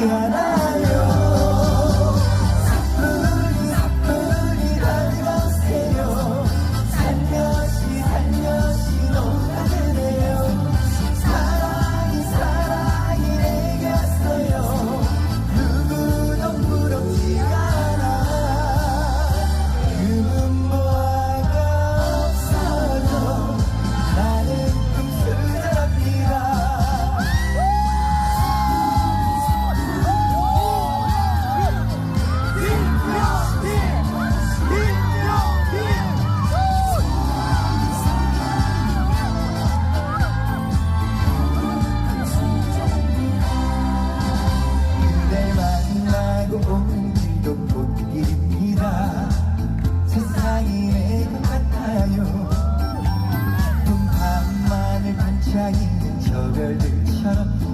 Yeah. 있는 저 별들처럼